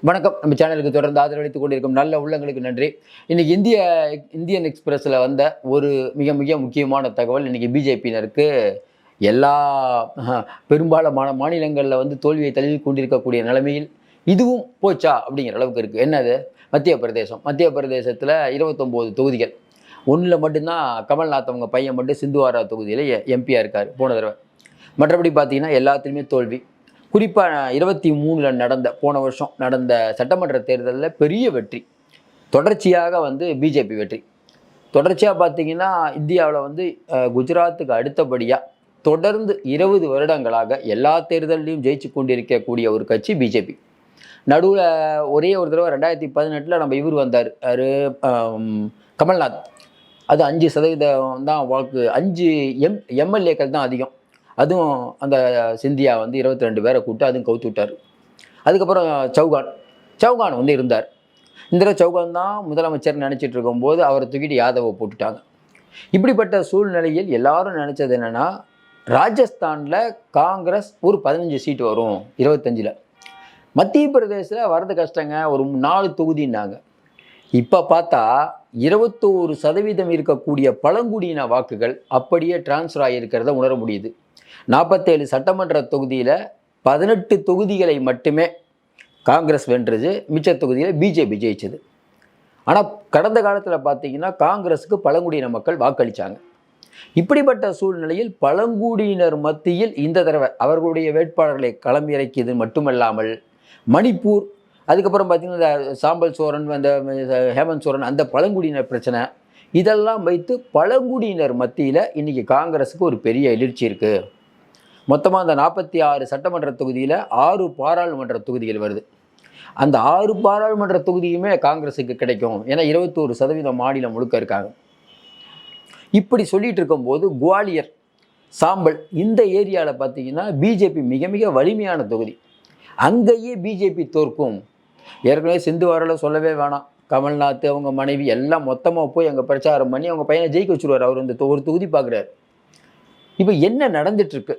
வணக்கம். நம்ம சேனலுக்கு தொடர்ந்து ஆதரவளித்துக் கொண்டிருக்கும் நல்ல உள்ளங்களுக்கு நன்றி. இன்னைக்கு இந்திய இந்தியன் எக்ஸ்பிரஸில் வந்த ஒரு மிக மிக முக்கியமான தகவல் இன்னைக்கு பிஜேபியினருக்கு எல்லா பெரும்பாலான மாநிலங்களில் வந்து தோல்வியை தழுவி கொண்டிருக்கக்கூடிய நிலைமையில் இதுவும் போச்சா அப்படிங்கிற அளவுக்கு இருக்குது என்னது? மத்திய பிரதேசம். மத்திய பிரதேசத்தில் இருபத்தொம்போது தொகுதிகள். ஒன்றில் மட்டும்தான் கமல்நாத் அவங்க பையன் மட்டும் சிந்துவாரா தொகுதியில் எம்பியாக இருக்கார். போன தடவை. மற்றபடி பார்த்தீங்கன்னா எல்லாத்துலேயுமே தோல்வி. குறிப்பாக இருபத்தி மூணில் நடந்த போன வருஷம் நடந்த சட்டமன்ற தேர்தலில் பெரிய வெற்றி. தொடர்ச்சியாக வந்து பிஜேபி வெற்றி. தொடர்ச்சியாக பார்த்தீங்கன்னா இந்தியாவில் வந்து குஜராத்துக்கு அடுத்தபடியாக தொடர்ந்து இருபது வருடங்களாக எல்லா தேர்தல்லையும் ஜெயிச்சு கொண்டிருக்கக்கூடிய ஒரு கட்சி பிஜேபி. நடுவில் ஒரே ஒரு தடவை ரெண்டாயிரத்தி பதினெட்டில் நம்ம இவர் வந்தார். யாரு? கமல்நாத். அது அஞ்சு சதவீதம் தான் வாக்கு அஞ்சு எம் எம்எல்ஏக்கள் தான் அதிகம். அதுவும் அந்த சிந்தியா வந்து இருபத்தி ரெண்டு பேரை கூப்பிட்டு அதுவும் கவுத்து விட்டார். அதுக்கப்புறம் சௌகான் சௌகான் வந்து இருந்தார். இந்த சௌகான் தான் முதலமைச்சர் நினச்சிட்டு இருக்கும்போது அவரை தூக்கிட்டு யாதவை போட்டுட்டாங்க. இப்படிப்பட்ட சூழ்நிலையில் எல்லாரும் நினச்சது என்னென்னா ராஜஸ்தானில் காங்கிரஸ் ஒரு பதினஞ்சு சீட்டு வரும் இருபத்தஞ்சில். மத்திய பிரதேசத்தில் வர்றது கஷ்டங்க ஒரு நாலு தொகுதின்னாங்க. இப்போ பார்த்தா இருபத்தோரு சதவீதம் இருக்கக்கூடிய பழங்குடியின வாக்குகள் அப்படியே டிரான்ஸ்ஃபர் ஆகியிருக்கிறத உணர முடியுது. நாற்பத்தேழு சட்டமன்ற தொகுதியில் பதினெட்டு தொகுதிகளை மட்டுமே காங்கிரஸ் வென்றது. மிச்ச தொகுதியில் பிஜேபி ஜெயிச்சது. ஆனால் கடந்த காலத்தில் பார்த்தீங்கன்னா காங்கிரஸுக்கு பழங்குடியின மக்கள் வாக்களித்தாங்க இப்படிப்பட்ட சூழ்நிலையில் பழங்குடியினர் மத்தியில் இந்த தடவை அவர்களுடைய வேட்பாளர்களை களமிறக்கியது மட்டுமல்லாமல் மணிப்பூர் அதுக்கப்புறம் பார்த்திங்கன்னா இந்த சாம்பல் சோரன் அந்த ஹேமந்த் சோரன் அந்த பழங்குடியினர் பிரச்சனை இதெல்லாம் வைத்து பழங்குடியினர் மத்தியில் இன்றைக்கி காங்கிரஸுக்கு ஒரு பெரிய எழுச்சி இருக்குது மொத்தமாக அந்த நாற்பத்தி ஆறு சட்டமன்ற தொகுதியில் ஆறு பாராளுமன்ற தொகுதிகள் வருது. அந்த ஆறு பாராளுமன்ற தொகுதியுமே காங்கிரஸுக்கு கிடைக்கும். ஏன்னா இருபத்தோரு சதவீதம் மாநிலம் முழுக்க இருக்காங்க. இப்படி சொல்லிட்டு இருக்கும்போது குவாலியர் சாம்பல் இந்த ஏரியாவில் பார்த்தீங்கன்னா பிஜேபி மிக மிக வலிமையான தொகுதி. அங்கேயே பிஜேபி தோற்கும். ஏற்கனவே சிந்துவாரில் சொல்லவே வேணாம். கமல்நாத் அவங்க மனைவி எல்லாம் மொத்தமாக போய் அங்கே பிரச்சாரம் பண்ணி அவங்க பையனை ஜெயிக்க வச்சுருவார். அவர் இந்த ஒரு தொகுதி பார்க்குறாரு இப்போ என்ன நடந்துட்டுருக்கு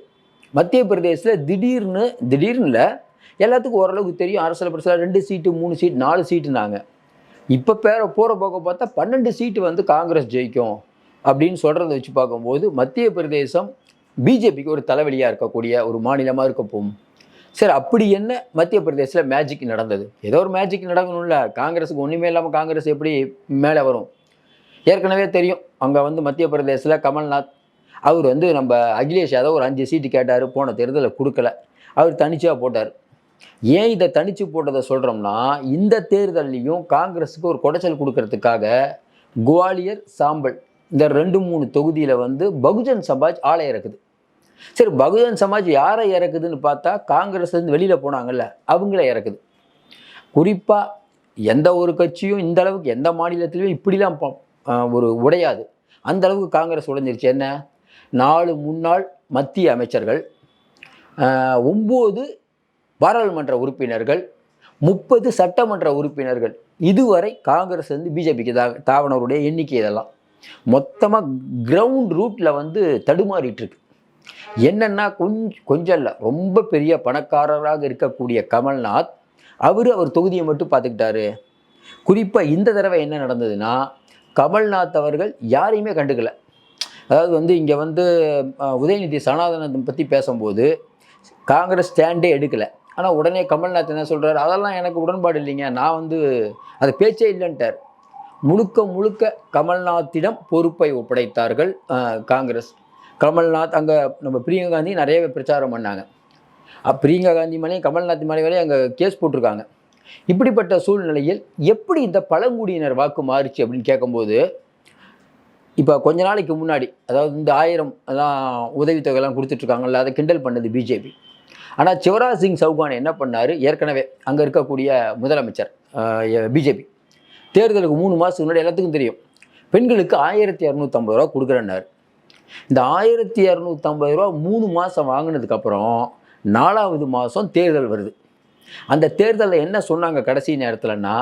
மத்திய பிரதேசத்தில் திடீர்னு திடீர்னு எல்லாத்துக்கும் ஓரளவுக்கு தெரியும். அரசியல் பிரச்சனை ரெண்டு சீட்டு மூணு சீட் நாலு சீட்டுனாங்க இப்போ பேர போகிற போக பார்த்தா பன்னெண்டு சீட்டு வந்து காங்கிரஸ் ஜெயிக்கும் அப்படின்னு சொல்கிறத வச்சு பார்க்கும்போது மத்திய பிரதேசம் பிஜேபிக்கு ஒரு தலைவலியாக இருக்கக்கூடிய ஒரு மாநிலமாக இருக்க போகும் சரி அப்படி என்ன மத்திய பிரதேசத்தில் மேஜிக் நடந்தது? ஏதோ ஒரு மேஜிக் நடக்கணும்ல. காங்கிரஸுக்கு ஒன்றுமே இல்லாமல் காங்கிரஸ் எப்படி மேலே வரும்? ஏற்கனவே தெரியும். அங்கே வந்து மத்திய பிரதேசத்தில் கமல்நாத் அவர் வந்து நம்ம அகிலேஷ் யாதவ் ஒரு அஞ்சு சீட்டு கேட்டார் போன தேர்தலில் கொடுக்கல. அவர் தனிச்சாக போட்டார். ஏன் இதை தனிச்சு போட்டதை சொல்கிறோம்னா இந்த தேர்தல்லையும் காங்கிரஸுக்கு ஒரு குடைச்சல் கொடுக்கறதுக்காக குவாலியர் சாம்பல் இந்த ரெண்டு மூணு தொகுதியில் வந்து பகுஜன் சமாஜ் ஆளை இறக்குது. சரி பகுஜன் சமாஜ் யாரை இறக்குதுன்னு பார்த்தா காங்கிரஸ்லேருந்து வெளியில் போனாங்கல்ல அவங்கள இறக்குது. குறிப்பாக எந்த ஒரு கட்சியும் இந்த அளவுக்கு எந்த மாநிலத்திலையும் இப்படிலாம் ப- ஒரு உடையாது. அந்த அளவுக்கு காங்கிரஸ் உடைஞ்சிருச்சு. என்ன? நாலு முன்னாள் மத்திய அமைச்சர்கள் ஒம்பது பாராளுமன்ற உறுப்பினர்கள் முப்பது சட்டமன்ற உறுப்பினர்கள். இதுவரை காங்கிரஸ் வந்து பிஜேபிக்கு தா தாவனவருடைய எண்ணிக்கை இதெல்லாம். மொத்தமாக கிரவுண்ட் ரூட்டில் வந்து தடுமாறிட்டுருக்கு. என்னென்னா கொஞ்சம் கொஞ்சம் இல்லை ரொம்ப பெரிய பணக்காரராக இருக்கக்கூடிய கமல்நாத் அவர் அவர் தொகுதியை மட்டும் பார்த்துக்கிட்டாரு. குறிப்பாக இந்த தடவை என்ன நடந்ததுன்னா கமல்நாத் அவர்கள் யாரையுமே கண்டுக்கலை. அதாவது வந்து இங்கே வந்து உதயநிதி சனாதனத்தை பற்றி பேசும்போது காங்கிரஸ் ஸ்டாண்டே எடுக்கலை. ஆனால் உடனே கமல்நாத் என்ன சொல்கிறார் அதெல்லாம் எனக்கு உடன்பாடு இல்லைங்க. நான் வந்து அது பேச்சே இல்லைன்ட்டார். முழுக்க முழுக்க கமல்நாத்திடம் பொறுப்பை ஒப்படைத்தார்கள் காங்கிரஸ். கமல்நாத் அங்கே நம்ம பிரியங்கா காந்தி நிறையவே பிரச்சாரம் பண்ணாங்க. பிரியங்கா காந்தி மேலேயும் கமல்நாத் மேலே வரையும் அங்கே கேஸ் போட்டிருக்காங்க. இப்படிப்பட்ட சூழ்நிலையில் எப்படி இந்த பழங்குடியினர் வாக்கு மாறுச்சு? அப்படின்னு கேட்கும்போது இப்போ கொஞ்ச நாளைக்கு முன்னாடி அதாவது இந்த ஆயிரம் அதான் உதவித்தொகைலாம் கொடுத்துட்ருக்காங்கல்ல அதை கிண்டல் பண்ணது பிஜேபி. ஆனால் சிவராஜ் சிங் சவுகான் என்ன பண்ணார்? ஏற்கனவே அங்கே இருக்கக்கூடிய முதலமைச்சர் பிஜேபி. தேர்தலுக்கு மூணு மாதத்துக்கு முன்னாடி எல்லாத்துக்கும் தெரியும். பெண்களுக்கு ஆயிரத்தி இரநூத்தம்பது ரூபா கொடுக்குறேன்னாரு. இந்த ஆயிரத்தி இரநூத்தம்பது ரூபா மூணு மாதம் வாங்கினதுக்கப்புறம் நாலாவது மாதம் தேர்தல் வருது. அந்த தேர்தலில் என்ன சொன்னாங்க கடைசி நேரத்தில்னா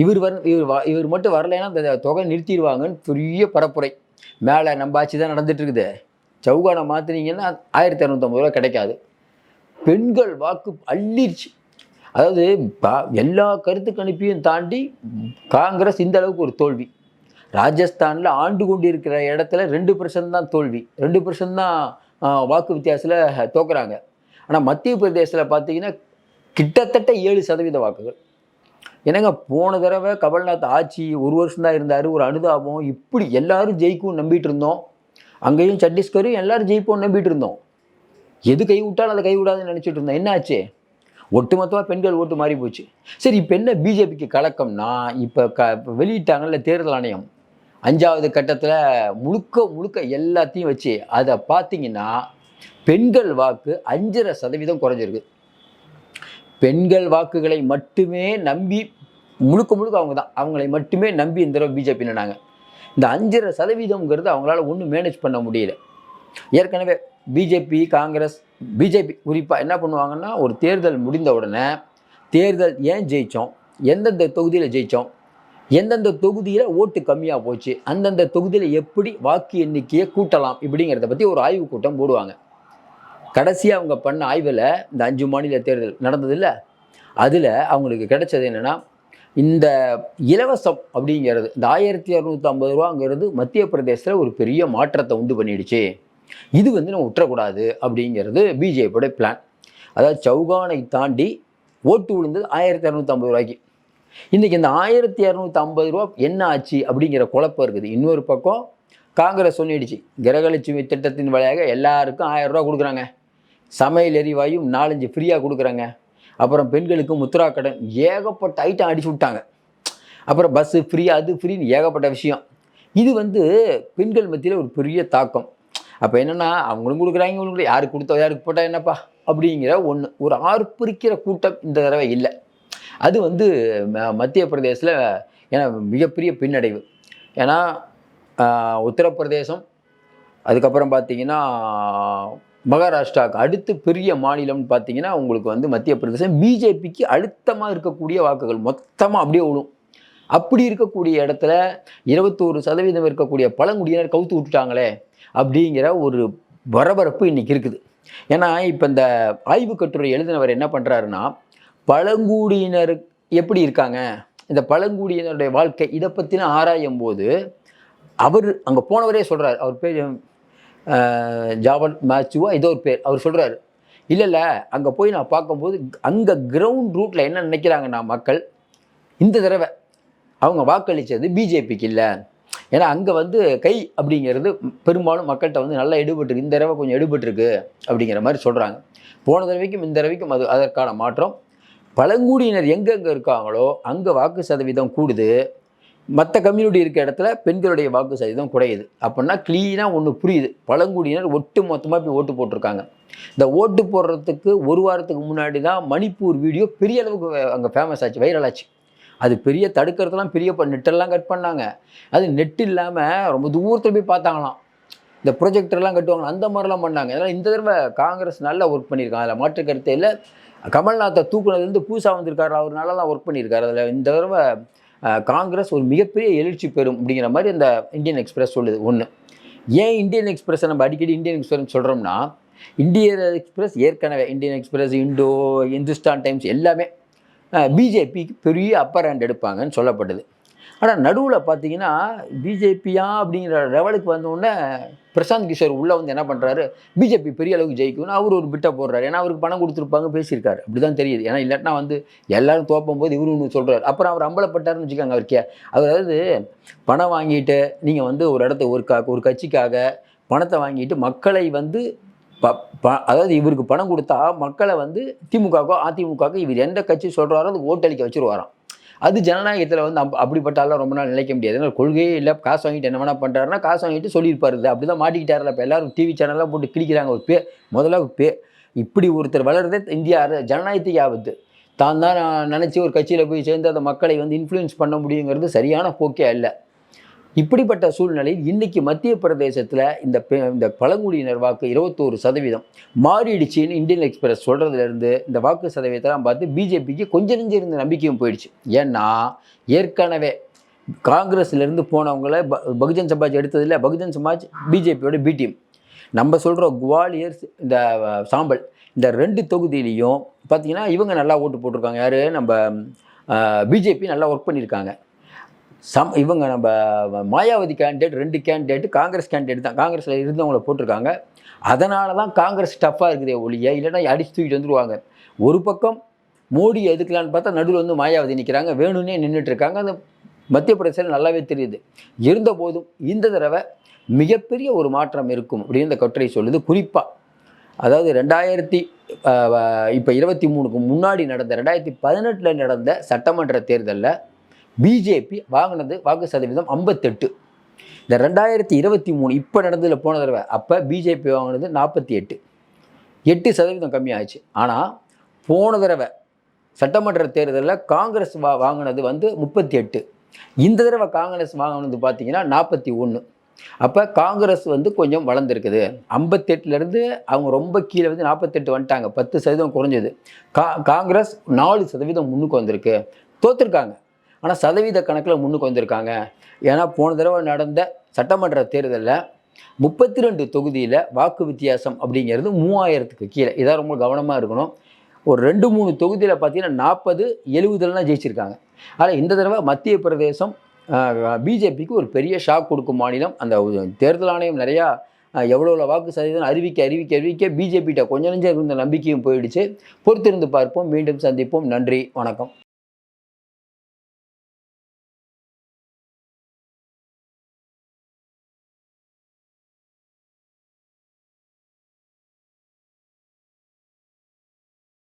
இவர் வர இவர் வ- இவர் மட்டும் வரலைன்னா அந்த தொகை நிறுத்திடுவாங்கன்னு பெரிய பரப்புரை. மேலே நம்ம ஆட்சி தான் நடந்துட்டு இருக்குது சவுகானை மாற்றினீங்கன்னா ஆயிரத்தி இரநூத்தம்பது ரூபா கிடைக்காது. பெண்கள் வாக்கு அள்ளிருச்சு. அதாவது பா- எல்லா கருத்து கணிப்பையும் தாண்டி காங்கிரஸ் இந்த அளவுக்கு ஒரு தோல்வி. ராஜஸ்தானில் ஆண்டு கொண்டு இருக்கிற இடத்துல ரெண்டு பர்சன்ட் தான் தோல்வி. ரெண்டு பர்சன்ட் தான் வாக்கு வித்தியாசத்தில் தோக்குறாங்க. ஆனால் மத்திய பிரதேசத்தில் பார்த்தீங்கன்னா கிட்டத்தட்ட ஏழு சதவீத வாக்குகள். என்னங்க போன தடவை கமல்நாத் ஆட்சி ஒரு வருஷம் தான் இருந்தார் ஒரு அனுதாபம் இப்படி எல்லாரும் ஜெயிக்கும் நம்பிட்டு இருந்தோம். அங்கேயும் சத்தீஸ்கரும் எல்லாரும் ஜெயிப்போம் நம்பிட்டு இருந்தோம். எது கை விட்டாலும் அதை கை விடாதுன்னு நினச்சிட்டு இருந்தோம். என்ன ஆச்சு ஒட்டுமொத்தமாக பெண்கள் ஓட்டு மாறி போச்சு. சரி இப்போ என்ன பிஜேபிக்கு கலக்கம்னா இப்போ க வெளியிட்டாங்கல்ல தேர்தல் ஆணையம். அஞ்சாவது கட்டத்தில் முழுக்க முழுக்க எல்லாத்தையும் வச்சு அதை பார்த்தீங்கன்னா பெண்கள் வாக்கு அஞ்சரை சதவீதம் குறைஞ்சிருக்கு. பெண்கள் வாக்குகளை மட்டுமே நம்பி முழுக்க முழுக்க அவங்க தான் அவங்களை மட்டுமே நம்பி இந்த தடவை பிஜேபி நின்னாங்க இந்த அஞ்சரை சதவீதம்ங்கிறது அவங்களால ஒன்றும் மேனேஜ் பண்ண முடியல. ஏற்கனவே பிஜேபி காங்கிரஸ் பிஜேபி குறிப்பாக என்ன பண்ணுவாங்கன்னா ஒரு தேர்தல் முடிந்த உடனே தேர்தல் ஏன் ஜெயித்தோம் எந்தெந்த தொகுதியில் ஜெயித்தோம் எந்தெந்த தொகுதியில் ஓட்டு கம்மியாக போச்சு? அந்தந்த தொகுதியில் எப்படி வாக்கு எண்ணிக்கையை கூட்டலாம்? இப்படிங்கிறத பற்றி ஒரு ஆய்வு கூட்டம் போடுவாங்க. கடைசியாக அவங்க பண்ண ஆய்வில் இந்த அஞ்சு மாநில தேர்தல் நடந்ததில்ல அதில் அவங்களுக்கு கிடைச்சது என்னென்னா இந்த இலவசம் அப்படிங்கிறது இந்த ஆயிரத்தி இரநூத்தி ஐம்பது ரூபாங்கிறது மத்திய பிரதேசத்தில் ஒரு பெரிய மாற்றத்தை உண்டு பண்ணிடுச்சு. இது வந்து நம்ம விட்டுறக்கூடாது அப்படிங்கிறது பிஜேபியோட பிளான் அதாவது சவுகானை தாண்டி ஓட்டு விழுந்தது ஆயிரத்தி இரநூத்தி ஐம்பது ரூபாய்க்கு. இன்றைக்கி இந்த ஆயிரத்தி இரநூத்தி ஐம்பது ரூபா என்ன ஆச்சு அப்படிங்கிற குழப்பம் இருக்குது. இன்னொரு பக்கம் காங்கிரஸ் சொல்லிடுச்சு கிரகலட்சுமி திட்டத்தின் வழியாக எல்லாருக்கும் ஆயிரம் ரூபா கொடுக்குறாங்க. சமையல் எரிவாயும் நாலஞ்சு ஃப்ரீயாக கொடுக்குறாங்க. அப்புறம் பெண்களுக்கு முத்ரா கடன் ஏகப்பட்ட ஐட்டம் அடிச்சு விட்டாங்க. அப்புறம் பஸ்ஸு ஃப்ரீ அது ஃப்ரீன்னு ஏகப்பட்ட விஷயம். இது வந்து பெண்கள் மத்தியில் ஒரு பெரிய தாக்கம். அப்போ என்னென்னா அவங்களும் கொடுக்குறாங்க இவங்களும் யாருக்கு கொடுத்தா யாருக்கு போட்டால் என்னப்பா? அப்படிங்கிற ஒன்று ஒரு ஆர்ப்பரிக்கிற கூட்டம் இந்த தடவை இல்லை. அது வந்து மத்திய பிரதேசத்தில் ஏன்னா மிகப்பெரிய பின்னடைவு. ஏன்னா உத்தரப்பிரதேசம் அதுக்கப்புறம் பார்த்திங்கன்னா மகாராஷ்டிராவுக்கு அடுத்து பெரிய மாநிலம்னு பார்த்தீங்கன்னா உங்களுக்கு வந்து மத்திய பிரதேசம். பிஜேபிக்கு அழுத்தமாக இருக்கக்கூடிய வாக்குகள் மொத்தமாக அப்படியே விழும் அப்படி இருக்கக்கூடிய இடத்துல இருபத்தோரு சதவீதம் இருக்கக்கூடிய பழங்குடியினர் கவுத்து விட்டுட்டாங்களே அப்படிங்கிற ஒரு பரபரப்பு இன்னைக்கு இருக்குது. ஏன்னா இப்போ இந்த ஆய்வு கட்டுரை எழுதினவர் என்ன பண்ணுறாருன்னா பழங்குடியினர் எப்படி இருக்காங்க? இந்த பழங்குடியினருடைய வாழ்க்கை இதை பற்றின ஆராயும் போது அவர் அங்கே போனவரே சொல்கிறார் அவர் பேர் ஜாவல் மேச்சுவா ஏதோ ஒரு பேர். அவர் சொல்கிறாரு இல்லை இல்லை அங்கே போய் நான் பார்க்கும்போது அங்கே கிரவுண்ட் ரூட்டில் என்ன நினைக்கிறாங்கன்னா மக்கள் இந்த தடவை அவங்க வாக்களித்தது பிஜேபிக்கு இல்லை. ஏன்னா அங்கே வந்து கை அப்படிங்கிறது பெரும்பாலும் மக்கள்கிட்ட வந்து நல்லா எடுபட்டுருக்கு. இந்த தடவை கொஞ்சம் எடுபட்டுருக்கு அப்படிங்கிற மாதிரி சொல்கிறாங்க போன தடவைக்கும் இந்த தடவைக்கும் அது அதற்கான மாற்றம். பழங்குடியினர் எங்கெங்கே இருக்காங்களோ அங்கே வாக்கு சதவீதம் கூடுது. மற்ற கம்யூனிட்டி இருக்க இடத்துல பெண்களுடைய வாக்கு சதவீதம் குறையுது. அப்படின்னா கிளீனாக ஒன்று புரியுது. பழங்குடியினர் ஒட்டு மொத்தமாக போய் ஓட்டு போட்டிருக்காங்க. இந்த ஓட்டு போடுறதுக்கு ஒரு வாரத்துக்கு முன்னாடி தான் மணிப்பூர் வீடியோ பெரிய அளவுக்கு அங்கே ஃபேமஸ் ஆச்சு வைரல் ஆச்சு. அது பெரிய தடுக்கிறதுலாம் பெரிய ப- நெட்டெல்லாம் கட் பண்ணாங்க. அது நெட் இல்லாமல் ரொம்ப தூரத்தில் போய் பார்த்தாங்களாம். இந்த ப்ரொஜெக்டர்லாம் கட்டுவாங்க அந்த மாதிரிலாம் பண்ணாங்க. அதனால் இந்த தடவை காங்கிரஸ் நல்லா ஒர்க் பண்ணியிருக்காங்க. அதில் மாற்று கருத்தே இல்லை. கமல்நாத்தை தூக்குனதுலேருந்து பூசா வந்திருக்காரு. அவர் நல்லா தான் ஒர்க் பண்ணியிருக்காரு. அதில் இந்த தடவை காங்கிரஸ் ஒரு மிகப்பெரிய எழுச்சி பெறும் அப்படிங்கிற மாதிரி அந்த இந்தியன் எக்ஸ்பிரஸ் சொல்லுது. ஒன்று ஏன் இந்தியன் எக்ஸ்பிரஸை நம்ம அடிக்கடி இந்தியன் எக்ஸ்பிரஸ் சொல்கிறோம்னா இந்தியன் எக்ஸ்பிரஸ் ஏற்கனவே Indian Express Indo Hindustan Times எல்லாமே பிஜேபிக்கு பெரிய அப்பர் ஹேண்ட் எடுப்பாங்கன்னு சொல்லப்பட்டது ஆனால் நடுவில் பார்த்தீங்கன்னா பிஜேபியா அப்படிங்கிற லெவலுக்கு வந்தோடனே பிரசாந்த் கிஷோர் உள்ளே வந்து என்ன பண்ணுறாரு பிஜேபி பெரிய அளவுக்கு ஜெயிக்கும்னு அவர் ஒரு பிட்டை போடுறாரு. ஏன்னா அவருக்கு பணம் கொடுத்துருப்பாங்க பேசியிருக்காரு. அப்படி தான் தெரியுது. ஏன்னா இல்லாட்டினா வந்து எல்லாரும் தோப்பும் போது இவரு ஒன்று சொல்கிறார் அப்புறம் அவர் அம்பலப்பட்டார்னு வச்சுக்கோங்க அவருக்கே. அவர் அதாவது பணம் வாங்கிட்டு நீங்கள் வந்து ஒரு இடத்த ஒரு க ஒரு கட்சிக்காக பணத்தை வாங்கிட்டு மக்களை வந்து ப ப- அதாவது இவருக்கு பணம் கொடுத்தா மக்களை வந்து திமுகவுக்கோ அதிமுகவுக்கோ இவர் எந்த கட்சி சொல்கிறாரோ அது ஓட்டளிக்க வச்சுருவாராம். அது ஜனநாயகத்தில் வந்து அப் அப்படிப்பட்டாலாம் ரொம்ப நாள் நிலைக்க முடியாது. கொள்கையே இல்லை காசு வாங்கிட்டு என்ன வேணா பண்ணுறாருன்னா காசு வாங்கிட்டு சொல்லியிருப்பாரு. அப்படி தான் மாட்டிக்கிட்டாருல இப்போ எல்லாரும் டிவி சேனல்லாம் போட்டு கிழிக்கிறாங்க ஒரு பே முதல்ல ஒரு பே இப்படி ஒருத்தர் வளர்றதே இந்தியா ஜனநாயகத்துக்கு ஆபத்து. தான் தான் நினச்சி ஒரு கட்சியில் போய் சேர்ந்து அந்த மக்களை வந்து இன்ஃப்ளூயன்ஸ் பண்ண முடியுங்கிறது சரியான போக்கே இல்லை இப்படிப்பட்ட சூழ்நிலையில் இன்னைக்கு மத்திய பிரதேசத்தில் இந்த பெ- இந்த பழங்குடியினர் வாக்கு இருபத்தோரு சதவீதம் மாறிடுச்சின்னு இந்தியன் எக்ஸ்பிரஸ் சொல்கிறதுலேருந்து இந்த வாக்கு சதவீதத்தெல்லாம் பார்த்து பிஜேபிக்கு கொஞ்சம் நெஞ்சு இருந்த நம்பிக்கையும் போயிடுச்சு. ஏன்னா ஏற்கனவே காங்கிரஸ்லேருந்து போனவங்கள ப- பகுஜன் சமாஜ் எடுத்ததில்ல. பகுஜன் சமாஜ் பிஜேபியோட பிடிஎம் நம்ம சொல்கிறோம் குவாலியர் இந்த சாம்பல் இந்த ரெண்டு தொகுதியிலையும் பார்த்தீங்கன்னா இவங்க நல்லா ஓட்டு போட்டிருக்காங்க. யார்? நம்ம பிஜேபி நல்லா ஒர்க் பண்ணியிருக்காங்க. சம் இவங்க நம்ம மாயாவதி கேண்டிடேட் ரெண்டு கேண்டிடேட் காங்கிரஸ் கேண்டிடேட் தான். காங்கிரஸில் இருந்தவங்களை போட்டிருக்காங்க. அதனால தான் காங்கிரஸ் டஃப்பாக இருக்குதே ஒழிய இல்லைன்னா அடிச்சு தூக்கிட்டு வந்துருவாங்க. ஒரு பக்கம் மோடி எதுக்கலான்னு பார்த்தா நடுவில் வந்து மாயாவதி நிற்கிறாங்க வேணும்னே நின்றுட்டு இருக்காங்க அந்த மத்திய பிரதேசம் நல்லாவே தெரியுது. இருந்த போதும் இந்த தடவை மிகப்பெரிய ஒரு மாற்றம் இருக்கும் அப்படின்னு இந்த கட்டுரை சொல்லுது. குறிப்பாக அதாவது ரெண்டாயிரத்தி இப்போ இருபத்தி மூணுக்கு முன்னாடி நடந்த ரெண்டாயிரத்தி பதினெட்டில் நடந்த சட்டமன்ற தேர்தலில் பிஜேபி வாங்கினது வாக்கு சதவீதம் ஐம்பத்தெட்டு. இந்த ரெண்டாயிரத்தி இருபத்தி மூணு இப்போ நடந்ததில் போன தடவை அப்போ பிஜேபி வாங்கினது நாற்பத்தி எட்டு. எட்டு சதவீதம் கம்மியாகிச்சு ஆனால் போன தடவை சட்டமன்ற தேர்தலில் காங்கிரஸ் வா வாங்கினது வந்து முப்பத்தி எட்டு. இந்த தடவை காங்கிரஸ் வாங்கினது பார்த்திங்கன்னா நாற்பத்தி ஒன்று அப்போ காங்கிரஸ் வந்து கொஞ்சம் வளர்ந்துருக்குது. ஐம்பத்தெட்டுலேருந்து அவங்க ரொம்ப கீழே வந்து நாற்பத்தெட்டு வந்துட்டாங்க. பத்து சதவீதம் குறைஞ்சது. கா காங்கிரஸ் நாலு சதவீதம் முன்னுக்கு வந்திருக்கு. தோற்றுருக்காங்க ஆனால் சதவீத கணக்கில் முன்னுக்கு வந்திருக்காங்க. ஏன்னா போன தடவை நடந்த சட்டமன்ற தேர்தலில் முப்பத்தி ரெண்டு தொகுதியில் வாக்கு வித்தியாசம் அப்படிங்கிறது மூவாயிரத்துக்கு கீழே. இதான் ரொம்ப கவனமாக இருக்கணும். ஒரு ரெண்டு மூணு தொகுதியில் பார்த்தீங்கன்னா நாற்பது எழுபதுலாம் ஜெயிச்சிருக்காங்க. ஆனால் இந்த தடவை மத்திய பிரதேசம் பிஜேபிக்கு ஒரு பெரிய ஷாக் கொடுக்கும் மாநிலம். அந்த தேர்தல் ஆணையம் நிறையா எவ்வளோ எவ்வளோ வாக்கு சதவீதம் அறிவிக்க அறிவிக்க அறிவிக்க பிஜேபிகிட்ட கொஞ்சம் நெஞ்சம் இருந்த நம்பிக்கையும் போயிடுச்சு. பொறுத்திருந்து பார்ப்போம். மீண்டும் சந்திப்போம். நன்றி. வணக்கம்.